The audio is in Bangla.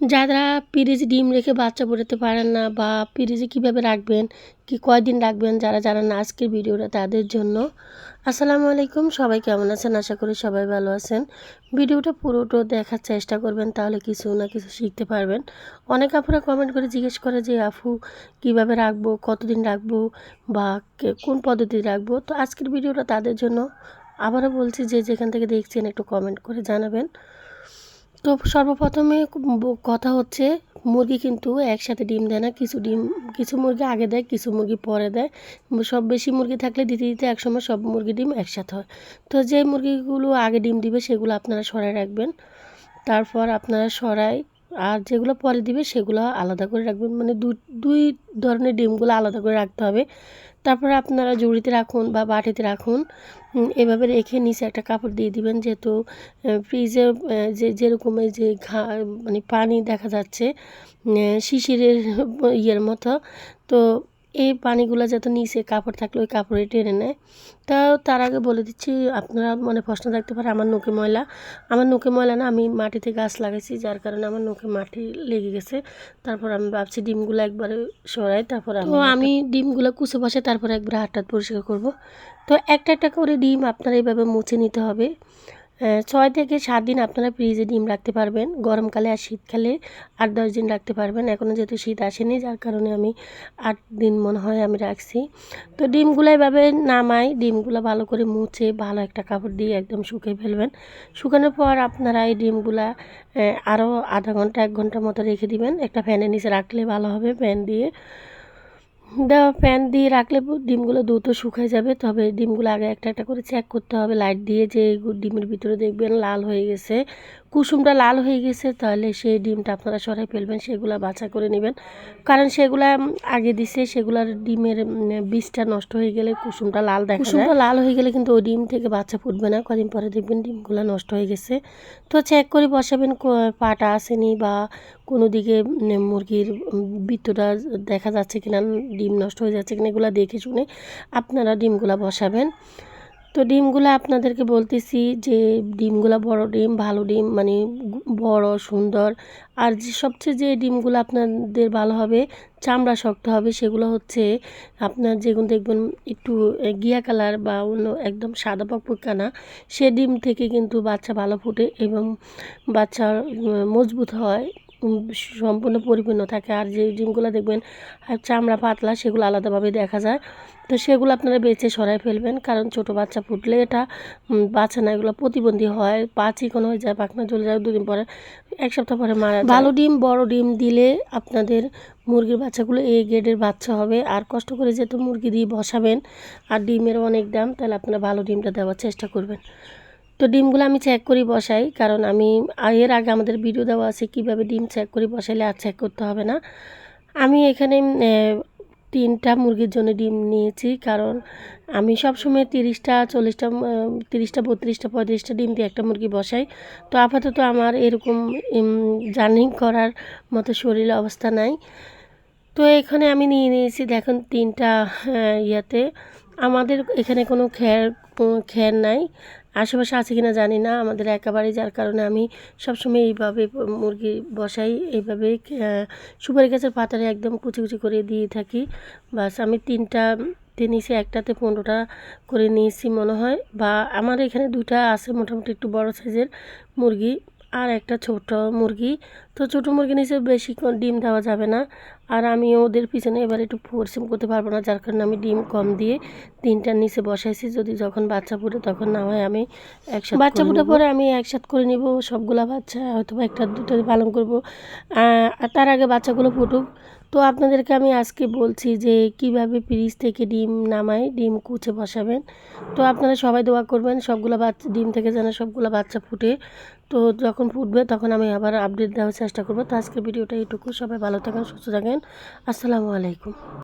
যারা পিরিজে ডিম রেখে বাচ্চা ফোটাতে পারেন না বা পিরিজে কীভাবে রাখবেন, কি কয়দিন রাখবেন, যারা যারা না আজকের ভিডিওটা তাদের জন্য। আসসালামু আলাইকুম, সবাই কেমন আছেন? আশা করি সবাই ভালো আছেন। ভিডিওটা পুরোটা দেখার চেষ্টা করবেন, তাহলে কিছু না কিছু শিখতে পারবেন। অনেক আপুরা কমেন্ট করে জিজ্ঞেস করে যে আফু কীভাবে রাখব, কতদিন রাখব বা কোন পদ্ধতি রাখব? তো আজকের ভিডিওটা তাদের জন্য। আবারও বলছি যে, যেখান থেকে দেখছেন একটু কমেন্ট করে জানাবেন। তো সর্বপ্রথমে কথা হচ্ছে মুরগি কিন্তু একসাথে ডিম দেয় না, কিছু ডিম, কিছু মুরগি আগে দেয়, কিছু মুরগি পরে দেয়। সব বেশি মুরগি থাকলে দিতে দিতে একসময় সব মুরগি ডিম একসাথে হয়। তো যে মুরগিগুলো আগে ডিম দিবে সেগুলো আপনারা সরাই রাখবেন। তারপর আপনারা সরাই আর যেগুলো পরে দিবে সেগুলো আলাদা করে রাখবেন। মানে দুই ধরনের ডিমগুলো আলাদা করে রাখতে হবে। তারপরে আপনারা জুড়িতে রাখুন বা বাটিতে রাখুন। এভাবে রেখে নিচে একটা কাপড় দিয়ে দিবেন, যেহেতু ফ্রিজে যে, যেরকম এই যে ঘা মানে পানি দেখা যাচ্ছে শিশিরের ইয়ের মতো। তো এই পানিগুলো যাতে নিচে কাপড় থাকলে ওই কাপড়ে টেনে নেয়। তা তার আগে বলে দিচ্ছি আপনারা মনে প্রশ্ন থাকতে পারে আমার নোকে ময়লা। আমার নোকে ময়লা না আমি মাটিতে গাছ লাগাইছি যার কারণে আমার নোকে মাটি লেগে গেছে। তারপর আমি ভাবছি ডিমগুলো একবারে সরাই তারপর তো আমি ডিমগুলো কুচে বসে তারপর একবার হাতটা পরিষ্কার করব। তো একটা একটা করে ডিম আপনারা এইভাবে মুছে নিতে হবে। ছয় থেকে সাত দিন আপনারা ফ্রিজে ডিম রাখতে পারবেন, গরমকালে আর শীতকালে আট দশ দিন রাখতে পারবেন। এখনও যেহেতু শীত আসেনি, যার কারণে আমি আট দিন মনে হয় আমি রাখছি। তো ডিমগুলো এভাবে নামাই, ডিমগুলো ভালো করে মুছে ভালো একটা কাপড় দিয়ে একদম শুকিয়ে ফেলবেন। শুকানোর পর আপনারা এই ডিমগুলা আরও আধা ঘণ্টা, এক ঘণ্টার মতো রেখে দিবেন। একটা ফ্যানের নিচে রাখলে ভালো হবে, ফ্যান দিয়ে। দেওয়া ফ্যান দিয়ে রাখলে ডিমগুলো দ্রুত শুকায় যাবে। তবে ডিমগুলো আগে একটা একটা করে চেক করতে হবে। লাইট দিয়ে যে ডিমের ভিতরে দেখবেন লাল হয়ে গেছে। কুসুমটা লাল হয়ে গেছে, তাহলে সেই ডিমটা আপনারা সরাই ফেলবেন, সেগুলো বাছা করে নেবেন। কারণ সেগুলা আগে দিছে, সেগুলার ডিমের বীজটা নষ্ট হয়ে গেলে কুসুমটা লাল দেখা কুসুমটা লাল হয়ে গেলে কিন্তু ওই ডিম থেকে বাচ্চা ফুটবে না, কদিন পরে দেখবেন ডিমগুলো নষ্ট হয়ে গেছে। তো চেক করে বসাবেন পাটা আসেনি বা কোনো দিকে মুরগির বৃত্তটা দেখা যাচ্ছে কিনা, ডিম নষ্ট হয়ে যাচ্ছে কিনা, এগুলো দেখে শুনে আপনারা ডিমগুলা বসাবেন। তো ডিমগুলো আপনাদেরকে বলতেছি যে ডিমগুলো বড় ডিম, ভালো ডিম মানে বড়, সুন্দর। আর যে সবচেয়ে যে ডিমগুলো আপনাদের ভালো হবে, চামড়া শক্ত হবে, সেগুলো হচ্ছে আপনার যেগুলো দেখবেন একটু গিয়া কালার বা অন্য একদম সাদা পকপকানা সে ডিম থেকে কিন্তু বাচ্চা ভালো ফুটে এবং বাচ্চা মজবুত হয়। সম্পূর্ণ পরিপূর্ণ থাকে। আর যে ডিমগুলো দেখবেন চামড়া পাতলা, সেগুলো আলাদাভাবে দেখা যায়। তো সেগুলো আপনারা বেছে সরাই ফেলবেন, কারণ ছোট বাচ্চা ফুটলে এটা বাচ্চা না, এগুলো প্রতিবন্ধী হয়। পা চিকন হয়ে যায়, পাখনা চলে যায়, দুদিন পরে, এক সপ্তাহ পরে মারা ভালো ডিম, বড় ডিম দিলে আপনাদের মুরগির বাচ্চাগুলো এই গ্রেডের বাচ্চা হবে। আর কষ্ট করে যেহেতু মুরগি দিয়ে বসাবেন, আর ডিমের অনেক দাম, তাহলে আপনারা ভালো ডিমটা দেওয়ার চেষ্টা করবেন। তো ডিমগুলো আমি চেক করি বসাই, কারণ আমি এর আগে আমাদের ভিডিও দেওয়া আছে কীভাবে ডিম চেক করি বসাইলে আর চেক করতে হবে না। আমি এখানে তিনটা মুরগির জন্য ডিম নিয়েছি, কারণ আমি সবসময় তিরিশটা, চল্লিশটা তিরিশটা, বত্রিশটা, পঁয়ত্রিশটা ডিম দিয়ে একটা মুরগি বসাই। তো আপাতত আমার এরকম জার্নিং করার মতো শরীর অবস্থা নাই। তো এখানে আমি নিয়ে নিয়েছি, দেখুন, তিনটা ইয়াতে। আমাদের এখানে কোনো খ্যার খ্যার নাই। আশেপাশে আছে কিনা জানি না। আমাদের একেবারেই যার কারণে আমি সবসময় এইভাবে মুরগি বসাই, এইভাবে সুপারি গাছের পাতারে একদম কুচি কুচি করে দিয়ে থাকি। বাস আমি তিনটা নিয়েছি একটাতে পনেরোটা করে নিয়েছি মনে হয়। বা আমার এখানে দুটা আছে মোটামুটি একটু বড় সাইজের মুরগি। আর একটা ছোট মুরগি। তো ছোট মুরগি নিচে বেশি ডিম দেওয়া যাবে না। আর আমি ওদের পিছনে এবার একটু পরিশ্রম করতে পারব না যার কারণে আমি ডিম কম দিয়ে তিনটার নিচে বসাইছি। যদি যখন বাচ্চা ফুটে তখন না হয় আমি একসাথে বাচ্চা ফুটে পরে আমি একসাথে করে নিব সবগুলা বাচ্চা হয়তো বা একটা দুটো পালন করব। আর তার আগে বাচ্চাগুলো ফুটুক। তো আপনাদেরকে আমি আজকে বলছি যে কীভাবে ফ্রিজ থেকে ডিম নামাই ডিম কুচে বসাবেন। তো আপনারা সবাই দোয়া করবেন সবগুলো বাচ্চা ডিম থেকে যেন সবগুলো বাচ্চা ফুটে। তো যখন ফুটবে তখন আমি আবার আপডেট দেওয়ার চেষ্টা করব। তো আজকের ভিডিওটা এইটুকু সবাই ভালো থাকেন, সুস্থ থাকেন। আসসালামু আলাইকুম।